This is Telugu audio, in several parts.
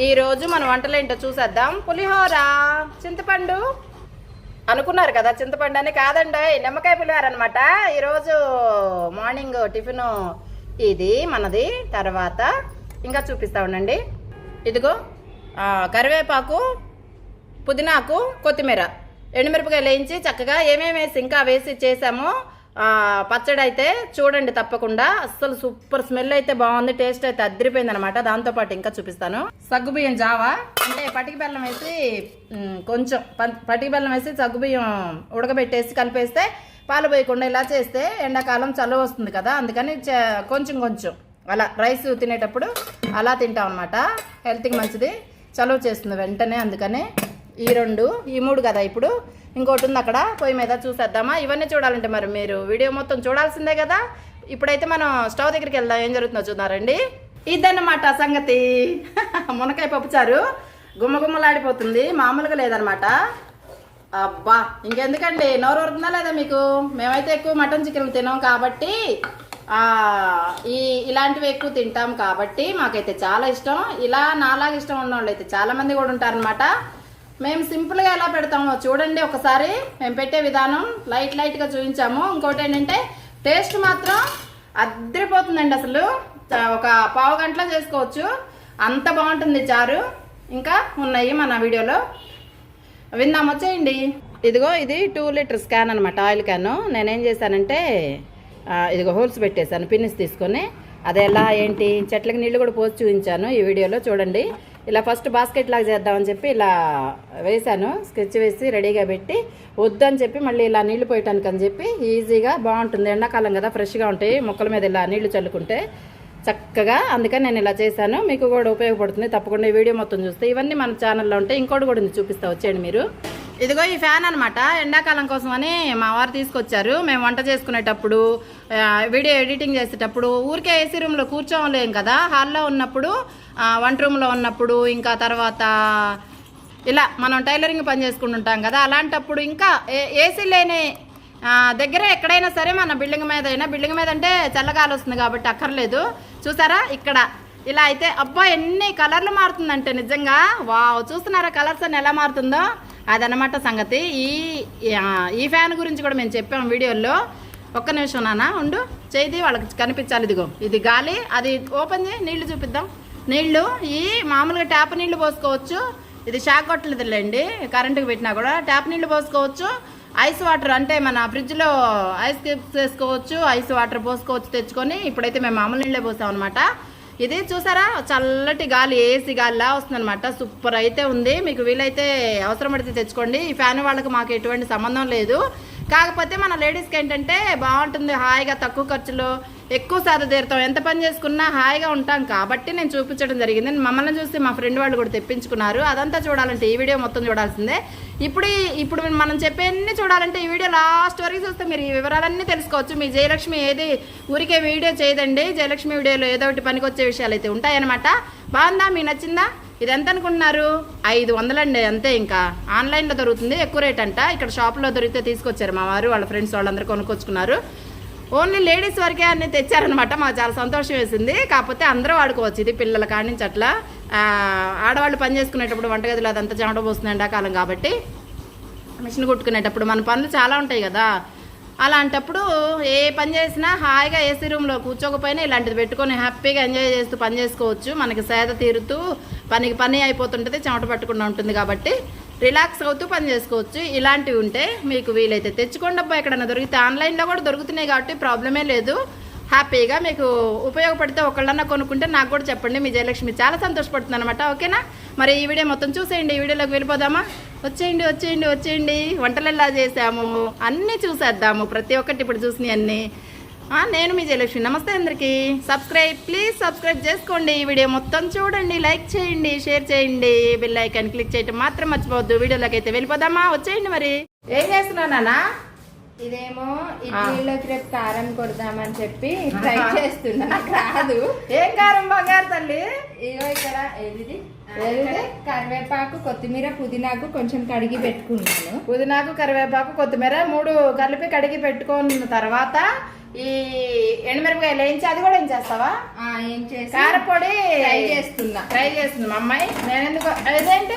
ఈరోజు మన వంటలు ఏంటో చూసేద్దాం. పులిహోర చింతపండు. అనుకున్నారు కదా చింతపండు అని కాదండి నిమ్మకాయ పులిహోర అనమాట ఈరోజు మార్నింగ్ టిఫిన్ ఇది మనది. తర్వాత ఇంకా చూపిస్తా ఉండండి. ఇదిగో కరివేపాకు పుదీనాకు కొత్తిమీర. ఎండుమిరపకాయలు వేయించి చక్కగా ఏమేమి వేసి ఇంకా వేసి చేసామో పచ్చడి అయితే చూడండి తప్పకుండా. అస్సలు సూపర్ స్మెల్ అయితే బాగుంది టేస్ట్ అయితే అదిరిపోయింది అనమాట దాంతోపాటు ఇంకా చూపిస్తాను. సగ్గుబియ్యం జావా? అంటే పటికి బెల్లం వేసి కొంచెం పం- పటికి బెల్లం వేసి సగ్గుబియ్యం ఉడకబెట్టేసి కలిపేస్తే పాలు పోయకుండా ఇలా చేస్తే ఎండాకాలం చల్ల వస్తుంది కదా అందుకని కొంచెం కొంచెం. అలా రైస్ తినేటప్పుడు అలా తింటాం అనమాట హెల్త్కి మంచిది. చలువ చేస్తుంది వెంటనే అందుకని ఈ రెండు ఈ మూడు కదా ఇప్పుడు. ఇంకోటి ఉంది అక్కడ పొయ్యి మీద చూసేద్దామా? ఇవన్నీ చూడాలంటే మరి మీరు వీడియో మొత్తం చూడాల్సిందే కదా. ఇప్పుడైతే మనం స్టవ్ దగ్గరికి వెళ్దాం. ఏం జరుగుతుందో చూద్దారండి ఇదన్నమాట సంగతి. మునకాయ పప్పుచారు గుమ్మగుమ్మలాడిపోతుంది. మామూలుగా లేదనమాట అబ్బా ఇంకెందుకండి? నోరు వరుతుందా లేదా మీకు? మేమైతే ఎక్కువ మటన్ చికెన్ తినాం కాబట్టి ఈ ఇలాంటివి ఎక్కువ తింటాం కాబట్టి మాకైతే చాలా ఇష్టం. ఇలా నాలాగా ఇష్టం ఉన్న వాళ్ళు అయితే చాలా మంది కూడా ఉంటారనమాట మేము సింపుల్గా ఎలా పెడతామో చూడండి ఒకసారి. మేము పెట్టే విధానం లైట్ లైట్గా చూపించాము. ఇంకోటి ఏంటంటే టేస్ట్ మాత్రం అద్దరిపోతుందండి అసలు. ఒక పావు గంటలో చేసుకోవచ్చు. అంత బాగుంటుంది చారు. ఇంకా ఉన్నాయి మన వీడియోలో. విందాం వచ్చేయండి ఇదిగో ఇది టూ లీటర్స్ క్యాన్ అనమాట ఆయిల్ క్యాను నేనేం చేశానంటే ఇదిగో హోల్స్ పెట్టేశాను పిన్నిస్ తీసుకొని. అది ఎలా ఏంటి? చెట్లకి నీళ్ళు కూడా పోసి చూపించాను ఈ వీడియోలో చూడండి. ఇలా ఫస్ట్ బాస్కెట్ లాగా చేద్దామని చెప్పి ఇలా వేశాను. స్కెచ్ వేసి రెడీగా పెట్టి వద్దని చెప్పి మళ్ళీ ఇలా నీళ్ళు పోయటానికి అని చెప్పి ఈజీగా బాగుంటుంది. ఎండాకాలం కదా ఫ్రెష్గా ఉంటాయి. మొక్కల మీద ఇలా నీళ్ళు చల్లుకుంటే చక్కగా అందుకని నేను ఇలా చేశాను. మీకు కూడా ఉపయోగపడుతుంది. తప్పకుండా ఈ వీడియో మొత్తం చూస్తే. ఇవన్నీ మన ఛానల్లో ఉంటాయి ఇంకోటి కూడా ఉంది చూపిస్తా. వచ్చేయండి మీరు. ఇదిగో ఈ ఫ్యాన్ అనమాట ఎండాకాలం కోసం అని మా వారు తీసుకొచ్చారు. మేము వంట చేసుకునేటప్పుడు వీడియో ఎడిటింగ్ చేసేటప్పుడు ఊరికే ఏసీ రూమ్లో కూర్చోలేం కదా. హాల్లో ఉన్నప్పుడు వంట రూమ్లో ఉన్నప్పుడు ఇంకా తర్వాత ఇలా మనం టైలరింగ్ పని చేసుకుంటుంటాం కదా అలాంటప్పుడు ఇంకా ఏ- ఏసీ లేని దగ్గర ఎక్కడైనా సరే మన బిల్డింగ్ మీద అయినా బిల్డింగ్ మీద అంటే చల్లగాలి వస్తుంది కాబట్టి అక్కర్లేదు. చూసారా ఇక్కడ? ఇలా అయితే అబ్బా ఎన్ని కలర్లు మారుతుందంటే నిజంగా వావ్ చూస్తున్నారా కలర్స్ అని ఎలా మారుతుందో? అదనమాట సంగతి. ఈ ఈ ఫ్యాన్ గురించి కూడా మేము చెప్పాం వీడియోలో ఒక్క నిమిషం నాన్న ఉండు. చేయి వాళ్ళకి కనిపించాలి ఇదిగో. ఇది గాలి అది ఓపెన్ చేయి నీళ్ళు చూపిద్దాం. నీళ్ళు ఈ మామూలుగా ట్యాప్ నీళ్ళు పోసుకోవచ్చు. ఇది షాక్ కొట్టలేదులేండి కరెంటుకి పెట్టినా కూడా. ట్యాప్ నీళ్ళు పోసుకోవచ్చు. ఐస్ వాటర్ అంటే మన ఫ్రిడ్జ్లో ఐస్ క్యూబ్స్ వేసుకోవచ్చు ఐస్ వాటర్ పోసుకోవచ్చు తెచ్చుకొని ఇప్పుడైతే మేము మామూలు నీళ్ళే పోసాం అనమాట ఇది చూసారా? చల్లటి గాలి ఏసీ గాలిలా వస్తుందన్నమాట. సూపర్ అయితే ఉంది. మీకు వీలైతే అవసరం పడితే తెచ్చుకోండి. ఈ ఫ్యాన్ వాళ్ళకి మాకు ఎటువంటి సంబంధం లేదు. కాకపోతే మన లేడీస్కి ఏంటంటే బాగుంటుంది హాయిగా తక్కువ ఖర్చులో ఎక్కువ సాధ తీరుతాం. ఎంత పని చేసుకున్నా హాయిగా ఉంటాం. కాబట్టి నేను చూపించడం జరిగింది. మమ్మల్ని చూసి మా ఫ్రెండ్ వాళ్ళు కూడా తెప్పించుకున్నారు. అదంతా చూడాలంటే ఈ వీడియో మొత్తం చూడాల్సిందే. ఇప్పుడు ఇప్పుడు మనం చెప్పేన్ని చూడాలంటే ఈ వీడియో లాస్ట్ వరకు చూస్తే మీరు ఈ వివరాలన్నీ తెలుసుకోవచ్చు. మీ జయలక్ష్మి ఏది ఊరికే వీడియో చేయదండి. జయలక్ష్మి వీడియోలో ఏదో ఒకటి పనికొచ్చే విషయాలు అయితే ఉంటాయన్నమాట. బాగుందా? మీకు నచ్చిందా? ఇది ఎంత అనుకుంటున్నారు? ఐదు వందలండి. అంతే ఇంకా. ఆన్లైన్లో దొరుకుతుంది. ఎక్కువ రేట్ అంట. ఇక్కడ షాప్లో దొరికితే తీసుకొచ్చారు మా వారు. వాళ్ళ ఫ్రెండ్స్ వాళ్ళందరూ కొనుక్కొచ్చుకున్నారు. ఓన్లీ లేడీస్ వరకే అన్ని తెచ్చారనమాట మాకు చాలా సంతోషం వేసింది. కాకపోతే అందరూ వాడుకోవచ్చు. ఇది పిల్లల కాడి నుంచి అట్లా. ఆడవాళ్ళు పని చేసుకునేటప్పుడు వంటగదిలో అదంతా చెమట పోస్తుంది ఎండాకాలం కాబట్టి మిషన్ కుట్టుకునేటప్పుడు మన పనులు చాలా ఉంటాయి కదా. అలాంటప్పుడు ఏ పని చేసినా హాయిగా ఏసీ రూమ్లో కూర్చోకపోయినా ఇలాంటిది పెట్టుకొని హ్యాపీగా ఎంజాయ్ చేస్తూ పని చేసుకోవచ్చు. మనకి సేద తీరుతూ పనికి పని అయిపోతుంటుంది చెమట పట్టకుండా ఉంటుంది కాబట్టి రిలాక్స్ అవుతూ పని చేసుకోవచ్చు. ఇలాంటివి ఉంటే మీకు వీలైతే తెచ్చుకోండి అబ్బా. ఎక్కడైనా దొరికితే ఆన్లైన్లో కూడా దొరుకుతున్నాయి కాబట్టి ప్రాబ్లమే లేదు. హ్యాపీగా మీకు ఉపయోగపడితే ఒకళ్ళన్నా కొనుక్కుంటే నాకు కూడా చెప్పండి. మీ జయలక్ష్మి చాలా సంతోషపడుతుంది అనమాట ఓకేనా? మరి ఈ వీడియో మొత్తం చూసేయండి. ఈ వీడియోలోకి వెళ్ళిపోదామా? వచ్చేయండి వచ్చేయండి వచ్చేయండి. వంటలు ఎలా చేసాము? అన్నీ చూసేద్దాము. ప్రతి ఒక్కటి ఇప్పుడు చూసినవి అన్నీ. నేను మీ జయలక్ష్మి. నమస్తే అందరికీ. సబ్స్క్రైబ్ ప్లీజ్ సబ్స్క్రైబ్ చేసుకోండి. ఈ వీడియో మొత్తం చూడండి లైక్ చేయండి షేర్ చేయండి. బెల్ ఐకాన్ క్లిక్ చేయటం మాత్రం మర్చిపోవద్దు. వీడియోలోకి అయితే వెళ్ళిపోదామా? వచ్చేయండి మరి. ఏం చేస్తున్నానా ఇదేమో ఇడ్లీలోకి రేపు కారం కొడదామని చెప్పి ట్రై చేస్తున్నా. నాకు రాదు. ఏం కారం బంగారు తల్లి? ఇగో ఇక్కడ. ఏదిది? కరివేపాకు కొత్తిమీర పుదీనాకు కొంచెం కడిగి పెట్టుకున్నాను. పుదీనాకు కరివేపాకు కొత్తిమీర మూడు కలిపి కడిగి పెట్టుకున్న తర్వాత ఈ ఎండుమిరపకాయలు వేయించి అది కూడా ఏం చేసి కారపొడి ఫ్రై చేస్తున్నా. ఫ్రై చేస్తుంది మా అమ్మాయి. నేను ఎందుకు అదేంటి?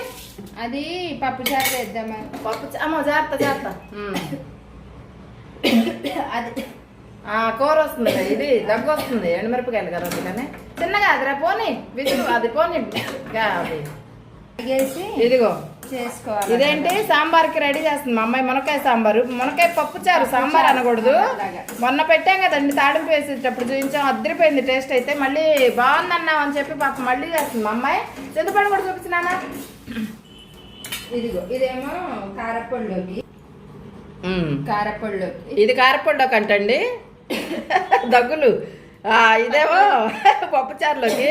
అది పప్పు చారు వేద్దామని పప్పు అమ్మో జాగ్రత్త జాగ్రత్త. అది. కూర వస్తుంది. ఇది దగ్గు వస్తుంది. ఎండుమిరపకాయలు కదా కానీ చిన్నగా అదిరా పోనీ. విసుగు అది పోనీ. అది. ఇదిగో. చేసుకోవాలి. ఇదేంటి? సాంబార్కి రెడీ చేస్తుంది మా అమ్మాయి మునక్కాయ సాంబారు. మునక్కాయ పప్పు చారు సాంబార్ అనకూడదు. మొన్న పెట్టాం కదండి తాడింపు వేసేటప్పుడు చూపించాం అద్దరిపోయింది టేస్ట్ అయితే. మళ్ళీ బాగుందన్నాం అని చెప్పి పాప మళ్ళీ చేస్తుంది మా అమ్మాయి. చింతపండు కూడా చూపించినానా ఇదిగో ఇదేమో కారపొడిలోకి. కారపొడిలోకి. ఇది కారపొడి కంటండి దగ్గులు. ఇదేమో పప్పుచారులోకి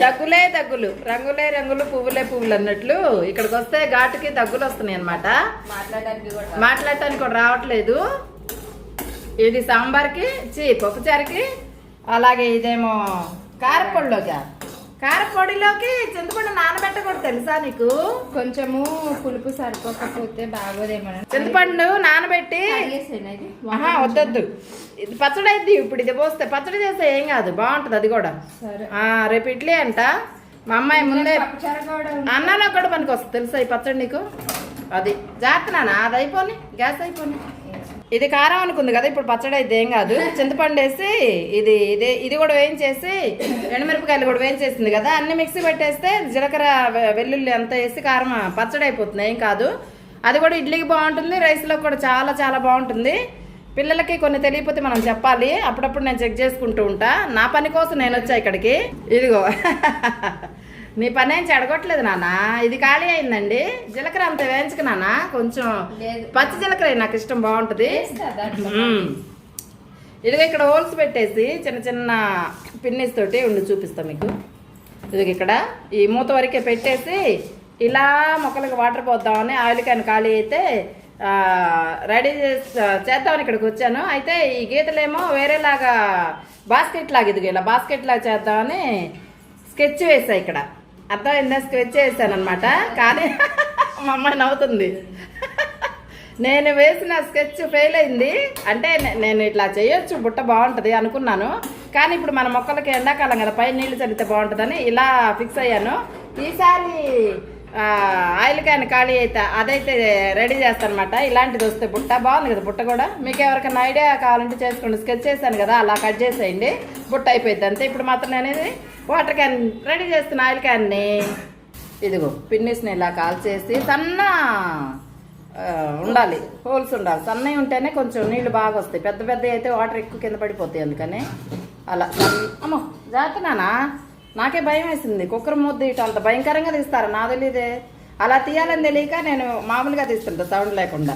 దగ్గులే దగ్గులు రంగులే రంగులు పువ్వులే పువ్వులు అన్నట్లు ఇక్కడికి వస్తే ఘాటుకి దగ్గులు వస్తున్నాయి అనమాట మాట్లాడటానికి కూడా రావట్లేదు. ఇది సాంబార్కి చి పప్పుచారుకి అలాగే ఇదేమో కారపొడిలోకి? కారపొడిలోకి చింతపండు నానబెట్టకూడదు తెలుసా నీకు? కొంచెము పులుపు సరిపోకపోతే బాగోదేమో చింతపండు నానబెట్టి వద్దొద్దు. ఇది పచ్చడి అయింది ఇప్పుడు ఇది పోస్తే పచ్చడి చేస్తే ఏం కాదు బాగుంటది అది కూడా. రేపు ఇడ్లీ అంట. మా అమ్మాయి ముందే. అన్నాలో కూడా మనకు వస్తుంది తెలుసా ఈ పచ్చడి నీకు? అది జాగ్రత్త నాన్న అది అయిపోని గ్యాస్ అయిపోని. ఇది కారం అనుకుంది కదా ఇప్పుడు పచ్చడి అయితే ఏం కాదు. చింతపండు వేసి ఇది ఇదే ఇది కూడా వేయించేసి ఎండుమిరపకాయలు కూడా వేయించేసింది కదా అన్ని మిక్సీ పెట్టేస్తే జీలకర్ర వె- వెల్లుల్లి అంతా వేసి కారం పచ్చడి అయిపోతుంది ఏం కాదు. అది కూడా ఇడ్లీకి బాగుంటుంది రైస్లో కూడా చాలా చాలా బాగుంటుంది. పిల్లలకి కొన్ని తెలియకపోతే మనం చెప్పాలి అప్పుడప్పుడు నేను చెక్ చేసుకుంటూ ఉంటా. నా పని కోసం నేను వచ్చా ఇక్కడికి. ఇదిగో. నీ పని ఏం చెడగొట్టలేదు నాన్న. ఇది ఖాళీ అయిందండి. జీలకర్ర అంత వేయించుకు నాన్న. కొంచెం. పచ్చి జీలకర్ర నాకు ఇష్టం బాగుంటుంది. ఇదిగో ఇక్కడ హోల్స్ పెట్టేసి చిన్న చిన్న పిన్నిస్ తోటి ఉండి చూపిస్తాం మీకు. ఇదిగో ఇక్కడ ఈ మూత వరకే పెట్టేసి ఇలా మొక్కలకు వాటర్ పోద్దామని ఆయిల్ క్యాన్ ఖాళీ అయితే రెడీ చేసి చేద్దామని ఇక్కడికి వచ్చాను. అయితే ఈ గీతలేమో వేరేలాగా బాస్కెట్ లాగా ఇదిగో ఇలా బాస్కెట్ లాగా చేద్దామని స్కెచ్ వేసా ఇక్కడ. అర్థమైందా స్కెచ్ వేసాను అనమాట కానీ మా అమ్మాయి నవ్వుతుంది. నేను వేసిన స్కెచ్ ఫెయిల్ అయింది. అంటే నేను ఇట్లా చేయొచ్చు బుట్ట బాగుంటుంది అనుకున్నాను. కానీ ఇప్పుడు మన మొక్కలకి ఎండాకాలం కదా పై నీళ్ళు చల్లితే బాగుంటుందని ఇలా ఫిక్స్ అయ్యాను. ఈసారి ఆయిల్ క్యాన్ ఖాళీ అయితే అదైతే రెడీ చేస్తానమాట. ఇలాంటిది వస్తే బుట్ట బాగుంది కదా బుట్ట కూడా. మీకు ఎవరికైనా ఐడియా కావాలంటే చేసుకోండి. స్కెచ్ చేశాను కదా అలా కట్ చేసేయండి. బుట్ట అయిపోయింది అంతే. ఇప్పుడు మాత్రం అనేది వాటర్ క్యాన్ రెడీ చేస్తున్న ఆయిల్ క్యాన్ని ఇదిగో పిన్నిస్ని ఇలా కాల్చేసి సన్న ఉండాలి. హోల్స్ ఉండాలి. సన్నవి ఉంటేనే కొంచెం నీళ్ళు బాగా వస్తాయి. పెద్ద పెద్ద అయితే వాటర్ ఎక్కువ కింద పడిపోతాయి అందుకని. అలా. సన్న- అమ్మో జాగ్రత్తనా నాకే భయం వేసింది. కుక్కర్ మూత తీయటం అంత భయంకరంగా తీస్తారు? నా తెలియదే అలా తీయాలని తెలియక నేను మామూలుగా తీస్తుంటా సౌండ్ లేకుండా.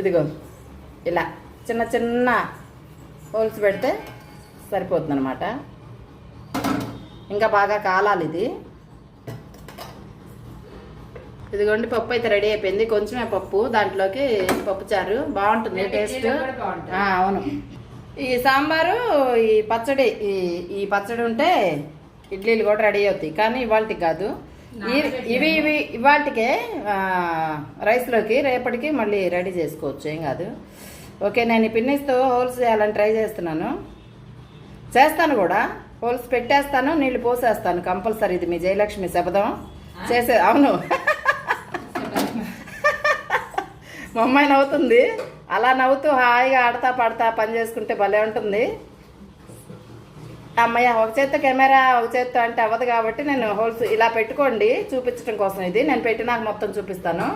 ఇదిగో ఇలా చిన్న చిన్న హోల్స్ పెడితే సరిపోతుంది అనమాట ఇంకా బాగా కాలాలి ఇది. ఇదిగోండి పప్పు అయితే రెడీ అయిపోయింది. కొంచెమే పప్పు దాంట్లోకి పప్పు చారు బాగుంటుంది. టేస్ట్ అవును. ఈ సాంబారు ఈ పచ్చడి ఈ ఈ పచ్చడి ఉంటే ఇడ్లీలు కూడా రెడీ అవుతాయి. కానీ ఇవాళకి కాదు. ఇవి ఇవి ఇవాళకే రైస్లోకి రేపటికి మళ్ళీ రెడీ చేసుకోవచ్చు. ఏం కాదు. ఓకే నేను పిన్నిస్తో హోల్స్ చేయాలని ట్రై చేస్తున్నాను. చేస్తాను కూడా. హోల్స్ పెట్టేస్తాను నీళ్ళు పోసేస్తాను. కంపల్సరీ ఇది మీ జయలక్ష్మి శబదం చేసే అవును. మా అమ్మాయి నవ్వుతుంది. అలా నవ్వుతూ హాయిగా ఆడతా పాడతా పని చేసుకుంటే భలే ఉంటుంది. అమ్మయ్య ఒక చేత్తో కెమెరా ఒక చేత్తో అంటే అవ్వదు కాబట్టి నేను హోల్స్ ఇలా పెట్టుకోండి చూపించడం కోసం ఇది. నేను పెట్టినాక మొత్తం చూపిస్తాను.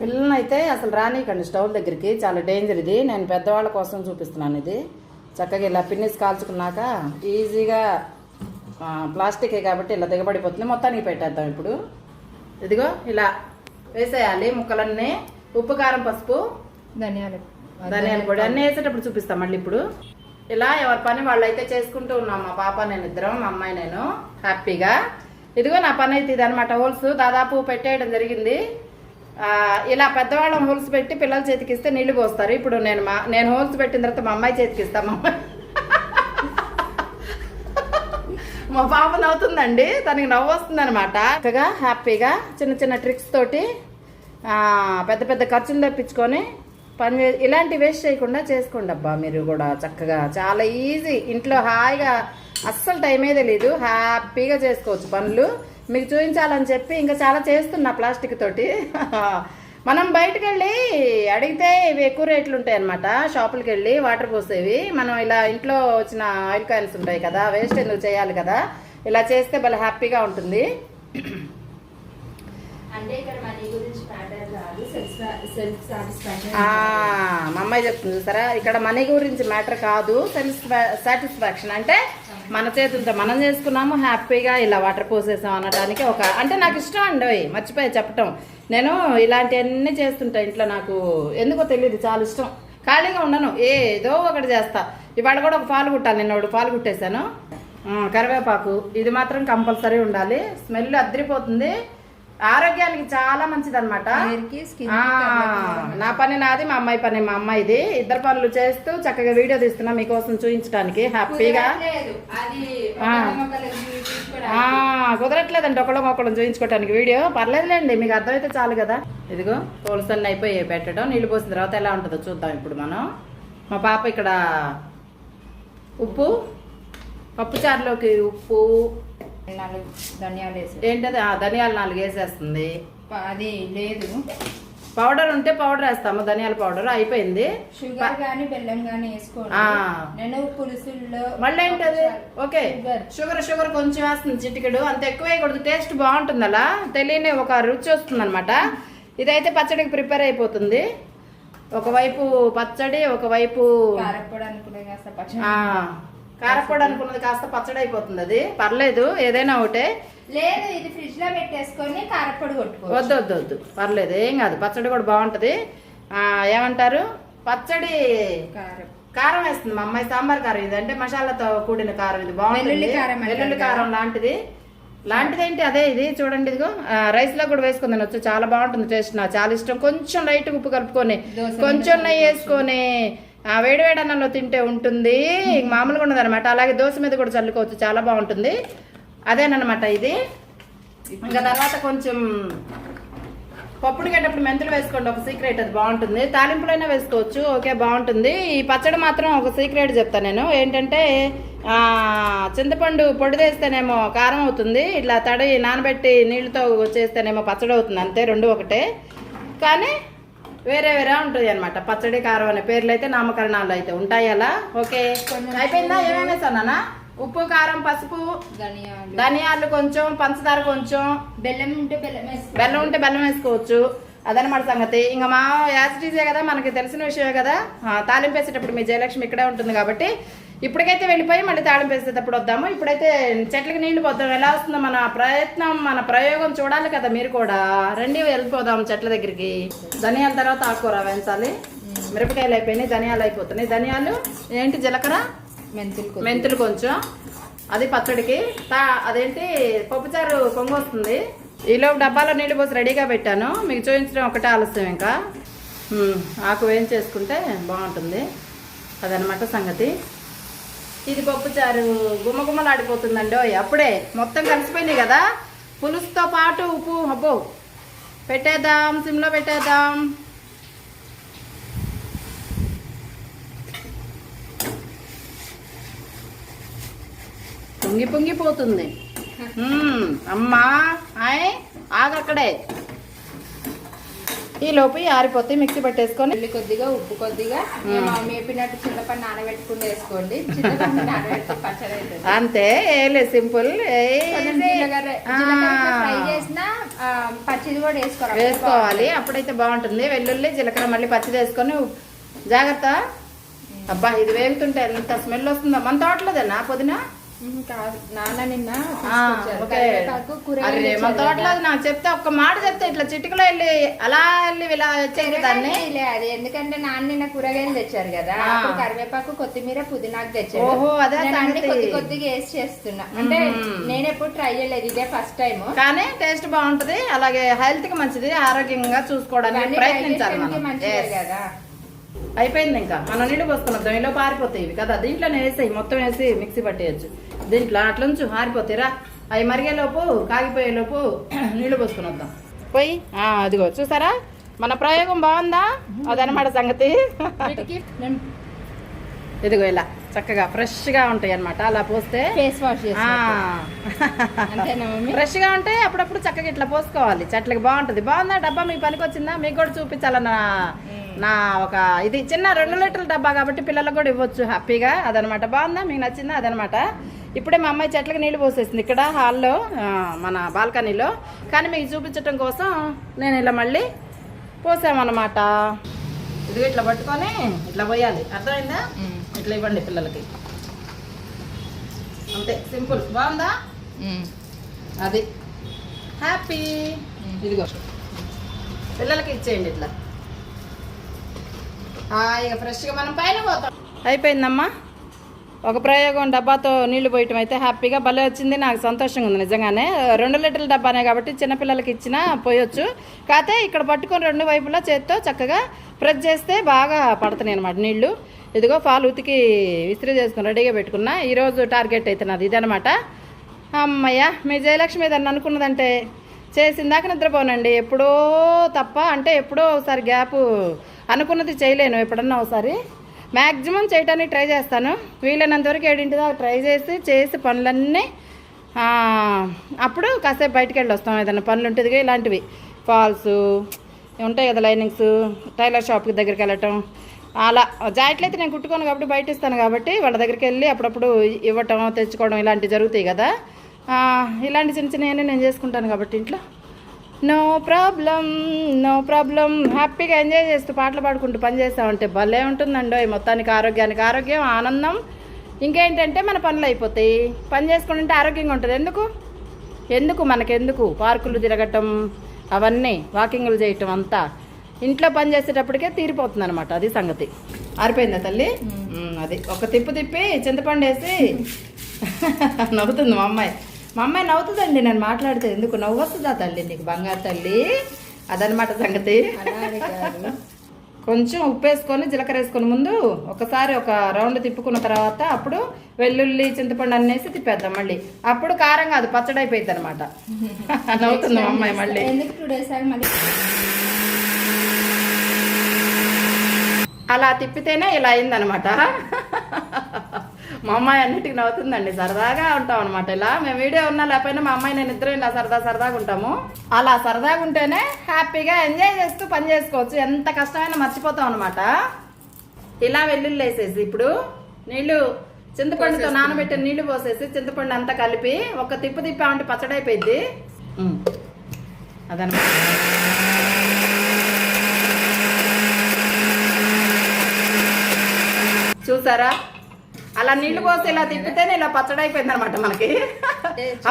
పిల్లల్ని అయితే అసలు రానీకండి స్టవ్ దగ్గరికి చాలా డేంజర్ ఇది. నేను పెద్దవాళ్ళ కోసం చూపిస్తున్నాను ఇది. చక్కగా ఇలా పిన్నిస్ కాల్చుకున్నాక ఈజీగా ప్లాస్టికే కాబట్టి ఇలా దిగబడిపోతుంది. మొత్తానికి పెట్టేద్దాం ఇప్పుడు. ఇదిగో ఇలా వేసేయాలి ముక్కలన్నీ. ఉప్పు కారం పసుపు. ధనియాలు. ధనియాల పొడి అన్నీ వేసేటప్పుడు చూపిస్తాం మళ్ళీ ఇప్పుడు. ఇలా ఎవరి పని వాళ్ళు అయితే చేసుకుంటూ ఉన్నాం మా పాప నేను ఇద్దరం మా అమ్మాయి నేను. హ్యాపీగా. ఇదిగో నా పని అయితే ఇది అనమాట హోల్స్ దాదాపు పెట్టేయడం జరిగింది. ఇలా పెద్దవాళ్ళం హోల్స్ పెట్టి పిల్లల చేతికి ఇస్తే నీళ్ళు పోస్తారు. ఇప్పుడు నేను మా నేను హోల్స్ పెట్టిన తర్వాత మా అమ్మాయి చేతికి ఇస్తాను మా అమ్మాయి. మా పాప నవ్వుతుందండి. తనకి నవ్వు వస్తుంది అనమాట హ్యాపీగా చిన్న చిన్న ట్రిక్స్ తోటి పెద్ద పెద్ద ఖర్చులు తెప్పించుకొని పని ఇలాంటి వేస్ట్ చేయకుండా చేసుకోండి అబ్బా మీరు కూడా చక్కగా. చాలా ఈజీ. ఇంట్లో హాయిగా అస్సలు టైమే తెలీదు. హ్యాపీగా చేసుకోవచ్చు పనులు. మీకు చూపించాలని చెప్పి ఇంకా చాలా చేస్తున్నా ప్లాస్టిక్ తోటి. మనం బయటకు వెళ్ళి అడిగితే ఇవి ఎక్కువ రేట్లు ఉంటాయి అనమాట షాపులకి వెళ్ళి వాటర్ పోసేవి. మనం ఇలా ఇంట్లో వచ్చిన ఆయిల్ కాయిల్స్ ఉంటాయి కదా వేస్ట్ ఎందుకు చేయాలి కదా? ఇలా చేస్తే భలే హ్యాపీగా ఉంటుంది. అంటే ఇక్కడ మనీ గురించి మ్యాటర్ కాదు సెల్ఫ్ సెల్ఫ్ సాటిస్ఫాక్షన్ ఆ, మా అమ్మాయి చెప్తుంది చూసారా? ఇక్కడ మనీ గురించి మ్యాటర్ కాదు సెల్ఫ్ సాటిస్ఫాక్షన్ అంటే మన చేతులతో మనం చేసుకున్నాము హ్యాపీగా ఇలా వాటర్ పోసేసాం అనడానికి ఒక అంటే నాకు ఇష్టం అండి మర్చిపోయా చెప్పటం. నేను ఇలాంటివన్నీ చేస్తుంటా ఇంట్లో నాకు ఎందుకో తెలియదు చాలా ఇష్టం. ఖాళీగా ఉండను ఏదో ఒకటి చేస్తా. ఇవాళ కూడా ఒక పాలు కుట్టాలి నిన్న ఒకటి పాలు కుట్టేశాను. కరివేపాకు ఇది మాత్రం కంపల్సరీ ఉండాలి. స్మెల్ అద్దరిపోతుంది ఆరోగ్యానికి చాలా మంచిది అనమాట నా పని నాది మా అమ్మాయి పని మా అమ్మాయిది. ఇద్దరు పనులు చేస్తూ చక్కగా వీడియో తీస్తున్నా మీకోసం చూపించడానికి హ్యాపీగా? కుదరట్లేదండి. ఒకళ్ళం ఒకళ్ళం చూపించుకోవడానికి వీడియో. పర్లేదులేండి మీకు అర్థమైతే చాలు కదా. ఇదిగో పోలసన్ని అయిపోయి పెట్టడం. నీళ్ళు పోసిన తర్వాత ఎలా ఉంటుందో చూద్దాం ఇప్పుడు మనం. మా పాప ఇక్కడ ఉప్పు పప్పుచారులోకి ఉప్పు నాలుగు ధనియాలు వేసి ఏంటది? ఆ, ధనియాలు నాలుగు వేసేస్తుంది. అది లేదు. పౌడర్ ఉంటే పౌడర్ వేస్తాము. ధనియాల పౌడర్ అయిపోయింది. షుగర్ గానీ బెల్లం గానీ వేసుకోండి. నేను పులుసుల్లో మళ్ళీ ఏంటది? ఓకే. షుగర్. షుగర్ కొంచెం వేస్తుంది చిటికెడు. అంత ఎక్కువ వేయకూడదు. టేస్ట్ బాగుంటుంది అలా. తెలియని ఒక రుచి వస్తుంది అనమాట ఇదైతే పచ్చడికి ప్రిపేర్ అయిపోతుంది. ఒకవైపు పచ్చడి ఒకవైపు అనుకునే కారపొడి అనుకున్నది కాస్త పచ్చడి అయిపోతుంది అది. పర్లేదు ఏదైనా ఒకటే. లేదు ఇది ఫ్రిడ్జ్లో పెట్టేసుకొని కారప్పొడి కొట్టుకో వద్దు వద్దు వద్దు. పర్లేదు ఏం కాదు. పచ్చడి కూడా బాగుంటది. ఆ, ఏమంటారు? పచ్చడి. కారం. కారం వేస్తుంది. మా అమ్మాయి సాంబార్ కారం. ఇది అంటే మసాలాతో కూడిన కారం. ఇది బాగుంటుంది. వెల్లుల్లి కారం అంటారు వెల్లుల్లి. కారం లాంటిది. లాంటిది ఏంటి అదే ఇది. చూడండి ఇదిగో. రైస్లో కూడా వేసుకుని తినొచ్చు. చాలా బాగుంటుంది టేస్ట్. నాకు చాలా ఇష్టం. కొంచెం లైట్ ఉప్పు కలుపుకొని మీద కొంచెం నెయ్యి వేసుకొని ఆ వేడి వేడి అన్నంలో తింటే ఉంటుంది. మామూలుగా ఉండదు అనమాట అలాగే దోశ మీద కూడా చల్లుకోవచ్చు. చాలా బాగుంటుంది. అదేనమాట ఇది. ఇంకా తర్వాత కొంచెం పప్పుడికేటప్పుడు మెంతులు వేసుకోండి. ఒక సీక్రెట్ అది బాగుంటుంది. తాలింపులైనా వేసుకోవచ్చు. ఓకే బాగుంటుంది. ఈ పచ్చడి మాత్రం ఒక సీక్రెట్ చెప్తాను నేను. ఏంటంటే చింతపండు పొడిదేస్తేనేమో కారం అవుతుంది. ఇట్లా తడి నానబెట్టి నీళ్ళతో చేస్తేనేమో పచ్చడి అవుతుంది. అంతే రెండు ఒకటే. కానీ వేరే వేరే ఉంటుంది అనమాట పచ్చడి కారం అనే పేర్లు అయితే నామకరణాలు అయితే ఉంటాయి అలా. ఓకే. అయిపోయిందా? ఏమేమి వేసానా ఉప్పు కారం పసుపు ధనియాలు. ధనియాలు కొంచెం పంచదార కొంచెం. బెల్లం ఉంటే బెల్లం బెల్లం ఉంటే బెల్లం వేసుకోవచ్చు. అదనమాట సంగతి. ఇంకా మా యాసిటీసే కదా మనకి తెలిసిన విషయమే కదా. తాలింపు వేసేటప్పుడు మీ జయలక్ష్మి ఇక్కడే ఉంటుంది కాబట్టి ఇప్పటికైతే వెళ్ళిపోయి మళ్ళీ తాలింపు వేసేటప్పుడు వద్దాము. ఇప్పుడైతే చెట్లకి నీళ్ళు పోద్దాం ఎలా వస్తుందో మన ప్రయత్నం మన ప్రయోగం చూడాలి కదా మీరు కూడా. రండి వెళ్ళిపోదాం చెట్ల దగ్గరికి. ధనియాల తర్వాత ఆకుకూర వేయించాలి. మిరపకాయలు అయిపోయినాయి ధనియాలు అయిపోతున్నాయి. ధనియాలు ఏంటి జీలకర్ర? మెంతులు. మెంతులు కొంచెం. అది పచ్చడికి. తా అదేంటి? పప్పుచారు పొంగు వస్తుంది. ఈలోపు డబ్బాలో నీళ్ళు పోసి రెడీగా పెట్టాను. మీకు చూపించడం ఒకటే ఆలస్యం ఇంకా. ఆకు వేయించేసుకుంటే బాగుంటుంది. అదనమాట సంగతి. ఇది పప్పుచారు గుమ్మగుమ్మలాడిపోతుందండి ఓయ్ అప్పుడే మొత్తం కలిసిపోయినాయి కదా? పులుసుతో పాటు ఉప్పు అబ్బో పెట్టేద్దాం సిమ్లో పెట్టేద్దాం. పొంగి పొంగిపోతుంది. మ్మ్. అమ్మా ఆయ్ ఆగక్కడే. ఈ లోపు ఈ ఆరిపోతే మిక్సీ పట్టేసుకొని ఉల్లి కొద్దిగా ఉప్పు కొద్దిగా. మేపినట్టు చింతపండు నానబెట్టుకుని వేసుకోండి. చింతపండు నానబెట్టి పచ్చడి అవుతుంది. అంతే ఏలే సింపుల్ పచ్చిది కూడా వేసుకోవాలి. వేసుకోవాలి అప్పుడైతే బాగుంటుంది. వెల్లుల్లి జీలకర్ర మళ్ళీ పచ్చిది వేసుకొని జాగ్రత్త. అబ్బా ఇది వేగుతుంటే ఎంత స్మెల్ వస్తుందో. మన తోటలోదేనా పుదీనా? నాకు చెప్తే ఒక్క మాట చెప్తే ఇట్లా చిటికలో వెళ్ళి అలా వెళ్ళి ఇలా వచ్చేది దాన్ని? అది. ఎందుకంటే నాన్న నిన్న కూరగాయలు తెచ్చారు కదా. కరివేపాకు కొత్తిమీర పుదీనాకు తెచ్చారు. ఓహో, అదే. కొద్ది కొద్దిగా వేసి చేస్తున్నా. అంటే. నేను ఎప్పుడు ట్రై చేయలేదు. ఇదే ఫస్ట్ టైం కానీ టేస్ట్ బాగుంటది. అలాగే హెల్త్కి మంచిది. ఆరోగ్యంగా చూసుకోవడానికి ప్రయత్నించాలి మనం. కదా. అయిపోయింది ఇంకా. మనం నీళ్ళు పోసుకున్నాం. ఇలా పారిపోతాయి ఇవి కదా. దీంట్లోనే వేసాయి. మొత్తం వేసి మిక్సీ పట్టేయచ్చు. దీంట్లో అట్లుంచు ఆరిపోతాయి రా అవి మరిగేలోపు కాగిపోయేలోపు నీళ్ళు పోసుకుని వద్దాం. పోయి? ఆ, అదిగో చూసారా? మన ప్రయోగం బాగుందా? అదనమాట సంగతి. ఇదిగో ఇలా చక్కగా ఫ్రెష్గా ఉంటాయి అనమాట అలా పోస్తే ఫేస్ వాష్ ఫ్రెష్గా ఉంటే అప్పుడప్పుడు చక్కగా ఇట్లా పోసుకోవాలి. చెట్లకి బాగుంటుంది. బాగుందా డబ్బా? మీకు పనికి వచ్చిందా? మీకు కూడా చూపించాలన్న. నా ఒక ఇది చిన్న రెండు లీటర్ల డబ్బా కాబట్టి పిల్లలకు కూడా ఇవ్వచ్చు హ్యాపీగా. అదనమాట. బాగుందా? మీకు నచ్చిందా? అదనమాట. ఇప్పుడే మా అమ్మాయి చెట్లకి నీళ్ళు పోసేసింది ఇక్కడ హాల్లో మన బాల్కనీలో. కానీ మీకు చూపించటం కోసం నేను ఇలా మళ్ళీ పోసామన్నమాట. ఇదిగో ఇట్లా పట్టుకొని ఇట్లా పోయాలి. అర్థమైందా. ఇట్లా ఇవ్వండి పిల్లలకి. అంతే సింపుల్. బాగుందా. అది. హ్యాపీ. ఇదిగో. పిల్లలకి ఇచ్చేయండి ఇట్లా. హాయిగా ఫ్రెష్గా మనం పైన పోతాం. అయిపోయిందమ్మా. ఒక ప్రయోగం డబ్బాతో నీళ్ళు పోయటం అయితే హ్యాపీగా భలే వచ్చింది నాకు సంతోషంగా ఉంది నిజంగానే. రెండు లీటర్ల డబ్బానే కాబట్టి చిన్నపిల్లలకి ఇచ్చినా పోయొచ్చు. కాకపోతే ఇక్కడ పట్టుకొని రెండు వైపులా చేత్తో చక్కగా ప్రెస్ చేస్తే బాగా పడుతున్నాయి అనమాట నీళ్ళు. ఇదిగో పాలు ఉతికి విసిరి చేసుకుని రెడీగా పెట్టుకున్నా. ఈరోజు టార్గెట్ అయితే నాది ఇదనమాట అమ్మయ్య మీ జయలక్ష్మి ఏదన్నా అనుకున్నదంటే చేసిందాక నిద్రపోనండి. ఎప్పుడో తప్ప అంటే ఎప్పుడో ఒకసారి గ్యాప్ అనుకున్నది చేయలేను. ఎప్పుడన్నా ఒకసారి మ్యాక్సిమం చేయడానికి ట్రై చేస్తాను. వీలైనంత వరకు ఏడింటి దాకా ట్రై చేసి చేసి పనులన్నీ అప్పుడు కాసేపు బయటికి వెళ్ళి వస్తాం. ఏదైనా పనులు ఉంటుందిగా ఇలాంటివి. ఫాల్స్ ఉంటాయి కదా లైనింగ్స్ టైలర్ షాప్కి దగ్గరికి వెళ్ళటం. అలా జాకెట్లు అయితే నేను కుట్టుకోను కాబట్టి బయట ఇస్తాను కాబట్టి వాళ్ళ దగ్గరికి వెళ్ళి అప్పుడప్పుడు ఇవ్వటం తెచ్చుకోవడం ఇలాంటివి జరుగుతాయి కదా. ఇలాంటి చిన్న చిన్నవన్నీ నేను చేసుకుంటాను కాబట్టి ఇంట్లో. నో ప్రాబ్లం నో ప్రాబ్లం హ్యాపీగా ఎంజాయ్ చేస్తూ పాటలు పాడుకుంటూ పని చేస్తామంటే భలే ఉంటుందండి మొత్తానికి ఆరోగ్యానికి. ఆరోగ్యం ఆనందం. ఇంకేంటంటే మన పనులు అయిపోతాయి. పని చేసుకుంటుంటే ఆరోగ్యంగా ఉంటుంది. ఎందుకు? ఎందుకు? మనకెందుకు? పార్కులు తిరగటం అవన్నీ వాకింగ్లు చేయటం అంతా ఇంట్లో పని చేసేటప్పటికే తీరిపోతుంది అనమాట అది సంగతి. ఆరిపోయిందా తల్లి? అది. ఒక తిప్పు తిప్పి చింతపండు వేసి నవ్వుతుంది మా అమ్మాయి. మా అమ్మాయి నవ్వుతుందండి నేను మాట్లాడితే ఎందుకు? నవ్వు వస్తుందా తల్లి నీకు? బంగారు తల్లి? అదనమాట సంగతి. కొంచెం ఉప్పు వేసుకొని జీలకర్ర వేసుకొని ముందు ఒకసారి ఒక రౌండ్ తిప్పుకున్న తర్వాత అప్పుడు వెల్లుల్లి చింతపండు అన్నేసి తిప్పేద్దాం మళ్ళీ. అప్పుడు కారం కాదు పచ్చడి అయిపోయింది అనమాట నవ్వుతుంది అమ్మాయి మళ్ళీ. అలా తిప్పితేనే ఇలా అయిందనమాట మా అమ్మాయి అన్నిటికీ నవ్వుతుందండి సరదాగా ఉంటాం అనమాట ఇలా మేము వీడియో ఉన్నా లేకపోయినా మా అమ్మాయి నేను ఇద్దరు ఇలా సరదా సరదాగా ఉంటాము. అలా సరదాగా ఉంటేనే హ్యాపీగా ఎంజాయ్ చేస్తూ పని చేసుకోవచ్చు. ఎంత కష్టమైనా మర్చిపోతాం అనమాట ఇలా వెల్లుల్లి వేసేసి ఇప్పుడు నీళ్ళు చింతపండుతో నానబెట్టిన నీళ్ళు పోసేసి చింతపండు అంతా కలిపి ఒక తిప్పు తిప్పామంటే పచ్చడి అయిపోయింది. అదనమాట చూసారా? అలా నీళ్ళు పోసి ఇలా తిప్పితేనే ఇలా పచ్చడి అయిపోయింది అనమాట మనకి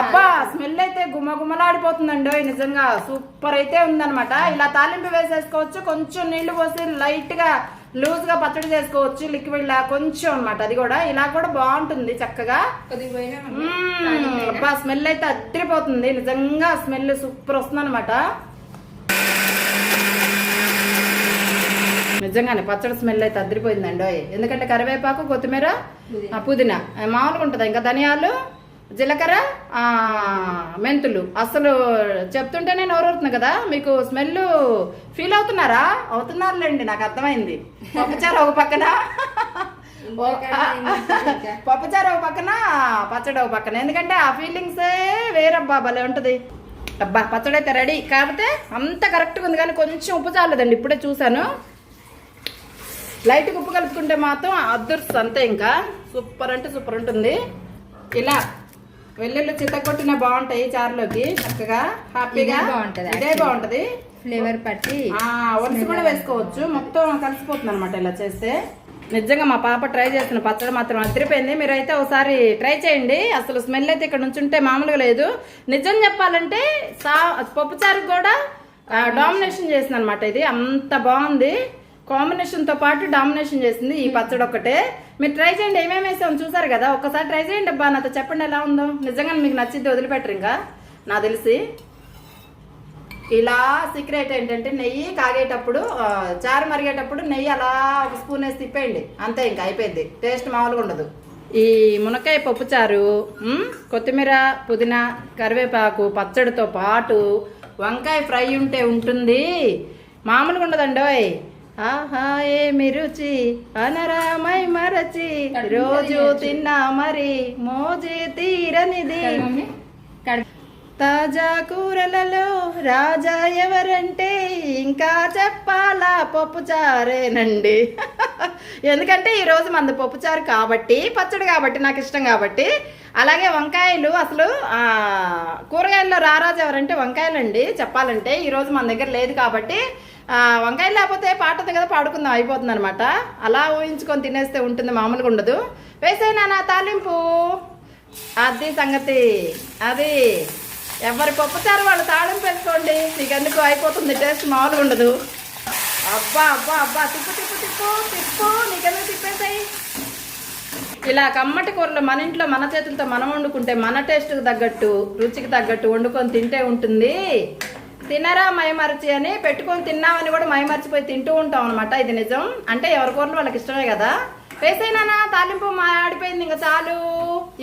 అబ్బా స్మెల్ అయితే గుమ్మ గుమ్మలాడిపోతుందండి నిజంగా. సూపర్ అయితే ఉందన్నమాట. ఇలా తాలింపు వేసేసుకోవచ్చు కొంచెం నీళ్ళు పోసి లైట్గా లూజ్గా పచ్చడి చేసుకోవచ్చు లిక్విడ్ లా కొంచెం అన్నమాట. అది కూడా ఇలా కూడా బాగుంటుంది చక్కగా. అబ్బా స్మెల్ అయితే అద్దరిపోతుంది నిజంగా స్మెల్ సూపర్ వస్తుంది అనమాట నిజంగానే పచ్చడి స్మెల్ అయితే అద్దరిపోయిందండి ఓయ్. ఎందుకంటే కరివేపాకు కొత్తిమీర పుదీనా. మామూలుగా ఉంటుంది. ఇంకా ధనియాలు జీలకర్ర మెంతులు. అసలు చెప్తుంటేనే నోరవుతుంది కదా. మీకు స్మెల్ ఫీల్ అవుతున్నారా? అవుతున్నారులేండి నాకు అర్థమైంది. పప్పుచారు ఒక పక్కన. పప్పుచారు ఒక పక్కన పచ్చడి ఒక పక్కన. ఎందుకంటే ఆ ఫీలింగ్సే వేరబ్బా భలే ఉంటుంది. అబ్బా పచ్చడి అయితే రెడీ. కాకపోతే అంత కరెక్ట్గా ఉంది కానీ కొంచెం ఉప్పు చాలేదండి. ఇప్పుడే చూశాను. లైట్గా ఉప్పు కలుపుకుంటే మాత్రం అదృష్టం అంతే ఇంకా సూపర్ అంటే సూపర్ ఉంటుంది. ఇలా వెల్లుల్లి చిత్తకొట్టిన బాగుంటాయి చారులోకి. చక్కగా హ్యాపీగా. బాగుంటది ఇదే. బాగుంటది. ఫ్లేవర్ పట్టి ఆ, ఒలుసు కూడా వేసుకోవచ్చు. మొత్తం కలిసిపోతుంది అనమాట ఇలా చేస్తే. నిజంగా మా పాప ట్రై చేసిన పచ్చడి మాత్రం అదిరిపోయింది. మీరైతే ఒకసారి ట్రై చేయండి. అసలు స్మెల్ అయితే ఇక్కడ నుంచి ఉంటే మామూలుగా లేదు. నిజం చెప్పాలంటే సా పప్పుచారు కూడా డామినేషన్ చేసింది అనమాట ఇది. అంత బాగుంది. కాంబినేషన్తో పాటు డామినేషన్ చేసింది ఈ పచ్చడి ఒక్కటే. మీరు ట్రై చేయండి ఏమేమి వేసాం చూసారు కదా? ఒక్కసారి ట్రై చేయండి అబ్బా నాతో చెప్పండి ఎలా ఉందో. నిజంగా మీకు నచ్చింది వదిలిపెట్టరు ఇంకా. నాకు తెలిసి ఇలా సీక్రెట్ ఏంటంటే నెయ్యి కాగేటప్పుడు చారు మరిగేటప్పుడు నెయ్యి అలా ఒక స్పూన్ వేసి తిప్పేయండి. అంతే ఇంకా అయిపోయింది. టేస్ట్ మామూలుగా ఉండదు. ఈ మునక్కాయ పప్పు చారు కొత్తిమీర పుదీనా కరివేపాకు పచ్చడితో పాటు వంకాయ ఫ్రై ఉంటే ఉంటుంది. మామూలుగా ఉండదండి ఆహా ఏమి రుచి అనరామై మరచి రోజు తిన్నా మరి మోజే తీరనిది. తాజా కూరలలో రాజా ఎవరంటే ఇంకా చెప్పాలా పప్పుచారేనండి ఎందుకంటే ఈరోజు మనది పప్పుచారు కాబట్టి పచ్చడి కాబట్టి నాకు ఇష్టం కాబట్టి అలాగే వంకాయలు అసలు కూరగాయల్లో రారాజు ఎవరంటే వంకాయలండి. చెప్పాలంటే ఈరోజు మన దగ్గర లేదు కాబట్టి ఆ, వంకాయలు లేకపోతే పాటది కదా పాడుకుందాం అయిపోతుంది అనమాట అలా ఊహించుకొని తినేస్తే ఉంటుంది మామూలుగా ఉండదు. వేసేనా నా తాలింపు. అది సంగతి. అది ఎవరి పప్పుతారు వాళ్ళు తాళం వేసుకోండి. నీకు ఎందుకు అయిపోతుంది టేస్ట్ మామూలుగా ఉండదు. అబ్బా అబ్బా అబ్బా తిప్పు తిప్పు తిప్పు తిప్పు నీకెందుకు తిప్పేసాయి? ఇలా కమ్మటి కూరలు మన ఇంట్లో మన చేతులతో మనం వండుకుంటే మన టేస్ట్కి తగ్గట్టు రుచికి తగ్గట్టు వండుకొని తింటే ఉంటుంది. తినరా మైమరిచి అని పెట్టుకొని తిన్నామని కూడా మైమరిచిపోయి తింటూ ఉంటాం అనమాట ఇది నిజం. అంటే ఎవరి కూరలు వాళ్ళకి ఇష్టమే కదా. వేసేనా తాలింపు? మా ఆడిపోయింది ఇంకా చాలు.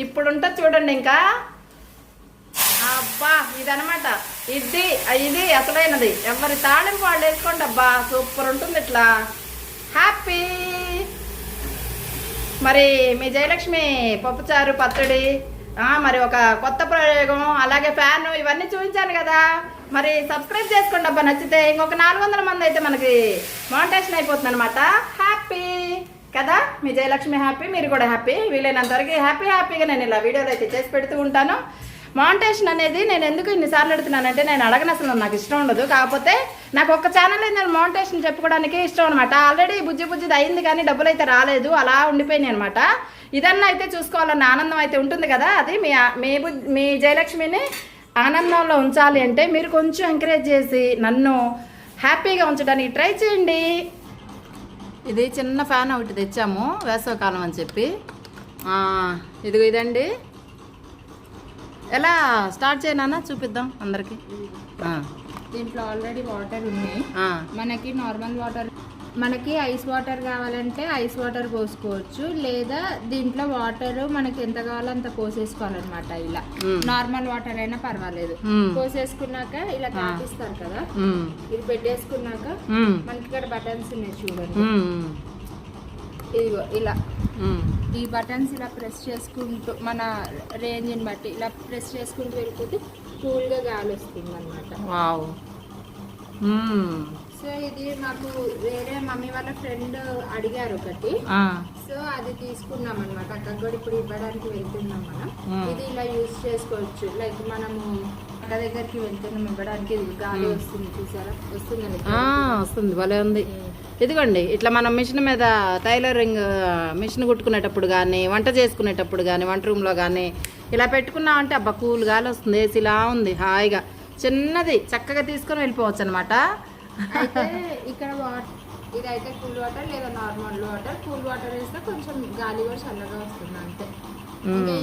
ఇప్పుడు ఉంటుంది చూడండి ఇంకా. అబ్బా ఇదనమాట ఇది ఇది అసలైనది. ఎవరి తాళింపు వాళ్ళు వేసుకోండి అబ్బా. సూపర్ ఉంటుంది ఇట్లా. హ్యాపీ మరి మీ జయలక్ష్మి పప్పుచారు పచ్చడి మరి ఒక కొత్త ప్రయోగం అలాగే ఫ్యాన్ ఇవన్నీ చూపించాను కదా. మరి సబ్స్క్రైబ్ చేసుకోండి అబ్బా నచ్చితే ఇంకొక నాలుగు వందల మంది అయితే మనకి మౌంటేషన్ అయిపోతుంది అనమాట హ్యాపీ కదా? మీ జయలక్ష్మి హ్యాపీ మీరు కూడా హ్యాపీ వీలైనంత వరకు హ్యాపీ హ్యాపీగా నేను ఇలా వీడియోలు అయితే చేసి పెడుతూ ఉంటాను. మౌంటేషన్ అనేది నేను ఎందుకు ఇన్నిసార్లు పెడుతున్నానంటే నేను అడగను అసలు నాకు ఇష్టం ఉండదు. కాకపోతే నాకు ఒక ఛానల్ నేను మౌంటేషన్ చెప్పుకోవడానికి ఇష్టం అనమాట ఆల్రెడీ బుజ్జి బుజ్జిది అయింది కానీ డబ్బులు అయితే రాలేదు. అలా ఉండిపోయినాయి అనమాట ఇదన్నా అయితే చూసుకోవాలన్న ఆనందం అయితే ఉంటుంది కదా? అది మీ మీ మీ జయలక్ష్మిని ఆనందంలో ఉంచాలి అంటే మీరు కొంచెం ఎంకరేజ్ చేసి నన్ను హ్యాపీగా ఉంచడానికి ట్రై చేయండి. ఇది చిన్న ఫ్యాన్ ఒకటి తెచ్చాము వేసవకాలం అని చెప్పి. ఆ, ఇదిగో ఇదండి. ఎలా స్టార్ట్ చేయనా చూపిద్దాం అందరికి. ఆ, దీంట్లో ఆల్రెడీ వాటర్ ఉన్నాయి ఆ, మనకి నార్మల్ వాటర్ మనకి ఐస్ వాటర్ కావాలంటే ఐస్ వాటర్ పోసుకోవచ్చు. లేదా దీంట్లో వాటర్ మనకి ఎంత కావాలో అంత పోసేసుకోవాలన్నమాట ఇలా. నార్మల్ వాటర్ అయినా పర్వాలేదు. పోసేసుకున్నాక ఇలా తాపిస్తారు కదా. ఇది పెట్టేసుకున్నాక మనకి ఇక్కడ బటన్స్ ఉన్నాయి చూడండి. ఇదిగో ఇలా. ఈ బటన్స్ ఇలా ప్రెస్ చేసుకుంటూ మన రేంజ్ని బట్టి ఇలా ప్రెస్ చేసుకుంటూ వెళ్ళిపోతే కూల్గా గాలి వస్తుంది అనమాట. సో ఇది మాకు వేరే మమ్మీ వాళ్ళ ఫ్రెండ్ అడిగారు ఒకటి. సో అది తీసుకున్నాం అనమాట అక్కడికి కూడా ఇప్పుడు ఇవ్వడానికి వెళ్తున్నాం మనం. ఇది ఇలా యూజ్ చేసుకోవచ్చు. లైక్ మనము అక్క దగ్గరికి వెళ్తున్నాం ఇవ్వడానికి. గాలి వస్తుంది చూసారా? ఆ, వస్తుంది. భలే ఉంది. ఇదిగోండి ఇట్లా మనం మిషన్ మీద టైలరింగ్ మిషన్ కుట్టుకునేటప్పుడు కానీ వంట చేసుకునేటప్పుడు కానీ వంట రూమ్లో కానీ ఇలా పెట్టుకున్నామంటే అబ్బా కూల్ గాలి వస్తుంది. ఏసీలా ఉంది హాయిగా. చిన్నది చక్కగా తీసుకొని వెళ్ళిపోవచ్చు అనమాట అయితే ఇక్కడ వాటర్ ఇదైతే కూల్ వాటర్ లేదా నార్మల్ వాటర్ కూల్ వాటర్ వేస్తే కొంచెం గాలి కూడా చల్లగా వస్తుంది అంతే.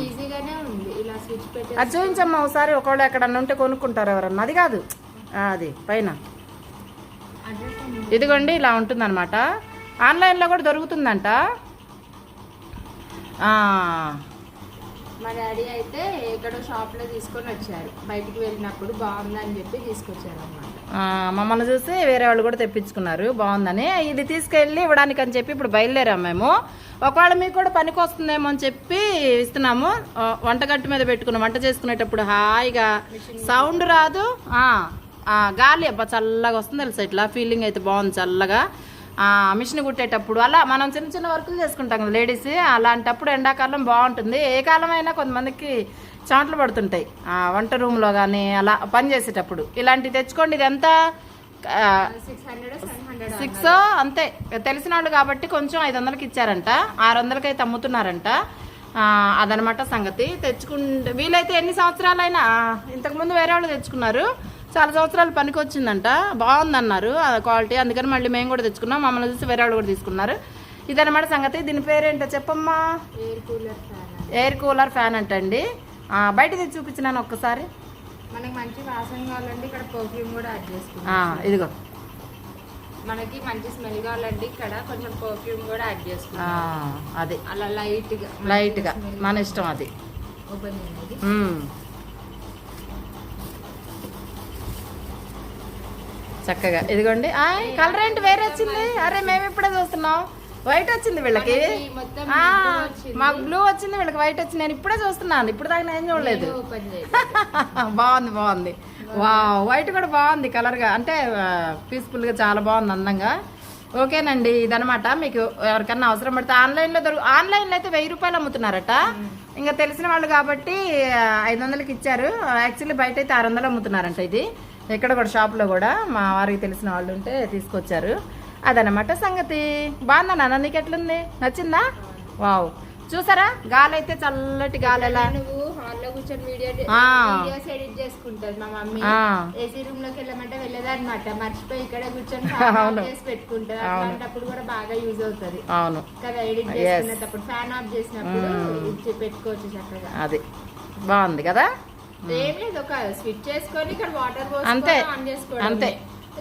ఈజీగానే ఉంది. ఇలా స్విచ్ పెట్టి అది చూపించమ్మా ఒకసారి ఒకవేళ ఎక్కడన్నా ఉంటే కొనుక్కుంటారు ఎవరన్నా. అది కాదు. అది పైన. ఇదిగోండి ఇలా ఉంటుందన్నమాట. ఆన్లైన్లో కూడా దొరుకుతుందంట. మా డాడీ అయితే ఎక్కడో షాప్లో తీసుకొని వచ్చారు. బయటికి వెళ్ళినప్పుడు బాగుందని చెప్పి తీసుకొచ్చారు మమ్మల్ని చూసి వేరే వాళ్ళు కూడా తెప్పించుకున్నారు. బాగుందని. ఇది తీసుకెళ్ళి ఇవ్వడానికి అని చెప్పి ఇప్పుడు బయలుదేరాం మేము. ఒకవేళ మీకు కూడా పనికి వస్తుందేమో అని చెప్పి ఇస్తున్నాము. వంటగట్టు మీద పెట్టుకుని వంట చేసుకునేటప్పుడు హాయిగా సౌండ్ రాదు. గాలి అబ్బా చల్లగా వస్తుంది తెలుసా ఇట్లా? ఫీలింగ్ అయితే బాగుంది చల్లగా. మిషన్ కుట్టేటప్పుడు. అలా మనం చిన్న చిన్న వర్కులు చేసుకుంటాం కదా లేడీస్ అలాంటప్పుడు ఎండాకాలం బాగుంటుంది. ఏ కాలం అయినా కొంతమందికి చాంట్లు పడుతుంటాయి. ఆ, వంట రూమ్లో కానీ అలా పని చేసేటప్పుడు. ఇలాంటివి తెచ్చుకోండి. ఇది ఎంత సిక్స్ సిక్స్ అంతే. తెలిసిన వాళ్ళు కాబట్టి కొంచెం ఐదు వందలకి ఇచ్చారంట. ఆరు వందలకి అయితే అమ్ముతున్నారంట. అదనమాట సంగతి. తెచ్చుకుంటే వీలైతే ఎన్ని సంవత్సరాలైనా ఇంతకుముందు వేరే వాళ్ళు తెచ్చుకున్నారు. చాలా సంవత్సరాలు పనికి వచ్చిందంట బాగుందన్నారు ఆ క్వాలిటీ. అందుకని మళ్ళీ మేము కూడా తెచ్చుకున్నాం. మమ్మల్ని చూసి వేరే వాళ్ళు కూడా తీసుకున్నారు. ఇదనమాట సంగతి. దీని పేరేంటో చెప్పమ్మా? Air cooler fan air cooler fan అంటండి. బయట తెచ్చి చూపించినాను ఒక్కసారి. మనకి మంచి వాసన కావాలంటే ఇక్కడ పర్ఫ్యూమ్ కూడా యాడ్ చేసుకుంటాం ఇదిగో. మనకి మంచి స్మెల్ కావాలంటే ఇక్కడ కొంచెం పర్ఫ్యూమ్ కూడా యాడ్ చేసుకుంటాం అది. అలా లైట్గా లైట్గా మన ఇష్టం అది. ఓపెన్ చేయండి మ్మ్. చక్కగా. ఇదిగోండి. కలర్ ఏంటి? వేరే వచ్చింది. అరే మేము ఇప్పుడే చూస్తున్నాం. వైట్ వచ్చింది వీళ్ళకి. మాకు బ్లూ వచ్చింది వీళ్ళకి. వైట్ వచ్చింది. నేను ఇప్పుడే చూస్తున్నాను. ఇప్పుడు దాకా నేను చూడలేదు. బాగుంది బాగుంది. వా వైట్ కూడా బాగుంది కలర్గా అంటే పీస్ఫుల్గా చాలా బాగుంది అందంగా. ఓకేనండి ఇదనమాట మీకు ఎవరికన్నా అవసరం పడితే ఆన్లైన్లో దొరుకు ఆన్లైన్లో అయితే వెయ్యి రూపాయలు అమ్ముతున్నారట. ఇంకా తెలిసిన వాళ్ళు కాబట్టి ఐదు వందలకి ఇచ్చారు. యాక్చువల్లీ బయట అయితే ఆరు వందలు అమ్ముతున్నారంట ఇది. ఎక్కడ కూడా షాప్లో కూడా మా వారికి తెలిసిన వాళ్ళు ఉంటే తీసుకొచ్చారు. అదనమాట సంగతి. బాగుందా నాన్న నీకు ఎట్లుంది? నచ్చిందా? వావ్. చూసారా? గాలి అయితే చల్లటి గాలి ఎలా నువ్వు హాల్లో కూర్చొని. వీడియోస్ ఎడిట్ చేసుకుంటది మా మమ్మీ. ఏసీ రూమ్లోకి వెళ్ళమంటే వెళ్ళదన్నమాట. మర్చిపోయి ఇక్కడ కూర్చొని. చేసి. అలాంటప్పుడు కూడా బాగా యూజ్ అవుతది. అవును. కదా ఎడిట్. చేసుకునేటప్పుడు ఫ్యాన్ ఆఫ్ చేసినప్పుడు పెట్టుకోవచ్చు చక్కగా. అది. బాగుంది కదా? ఏం లేదు ఒక స్విచ్ చేసుకొని ఇక్కడ వాటర్ అంతే. పోసుకొని ఆన్ చేసుకోవడం అంతే.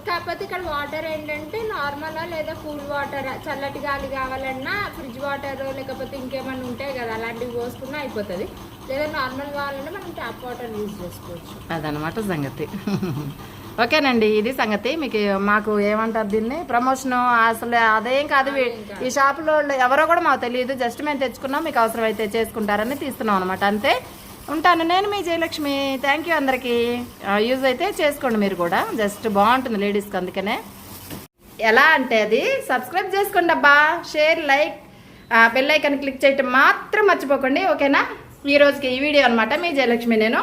కాకపోతే ఇక్కడ వాటర్ ఏంటంటే నార్మల్ లేదా కూల్ వాటర్ చల్లటి గాలి కావాలన్నా ఫ్రిడ్జ్ వాటర్ లేకపోతే ఇంకేమైనా ఉంటాయి కదా అలాంటివి పోసుకున్నా అయిపోతుంది. లేదా నార్మల్ కావాలన్నా మనం ట్యాప్ వాటర్ యూజ్ చేసుకోవచ్చు. అదనమాట సంగతి. ఓకేనండి ఇది సంగతి. మీకు మాకు ఏమంటారు దీన్ని? ప్రమోషన్ అసలు అదేం కాదు. ఈ షాపులో ఎవరో కూడా మాకు తెలియదు. జస్ట్ మేము తెచ్చుకున్నాం మీకు అవసరం అయితే చేసుకుంటారని తీస్తున్నాం అనమాట అంతే? ఉంటాను. నేను మీ జయలక్ష్మి. థ్యాంక్ యూ అందరికీ. యూజ్ అయితే చేసుకోండి మీరు కూడా. జస్ట్ బాగుంటుంది లేడీస్కి అందుకనే. ఎలా అంటే అది సబ్స్క్రైబ్ చేసుకోండి అబ్బా. Share like bell icon click చేయటం మాత్రం మర్చిపోకండి. ఓకేనా? ఈ రోజుకి ఈ వీడియో అనమాట మీ జయలక్ష్మి నేను.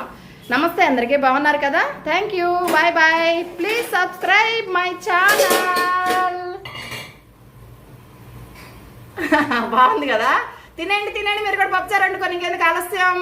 నమస్తే అందరికీ. బాగున్నారు కదా? Thank you bye bye please subscribe my channel బాగుంది కదా? తినండి తినండి. మీరు కూడా పప్పుచారు వండుకొని ఇంకెందుకు ఆలస్యం?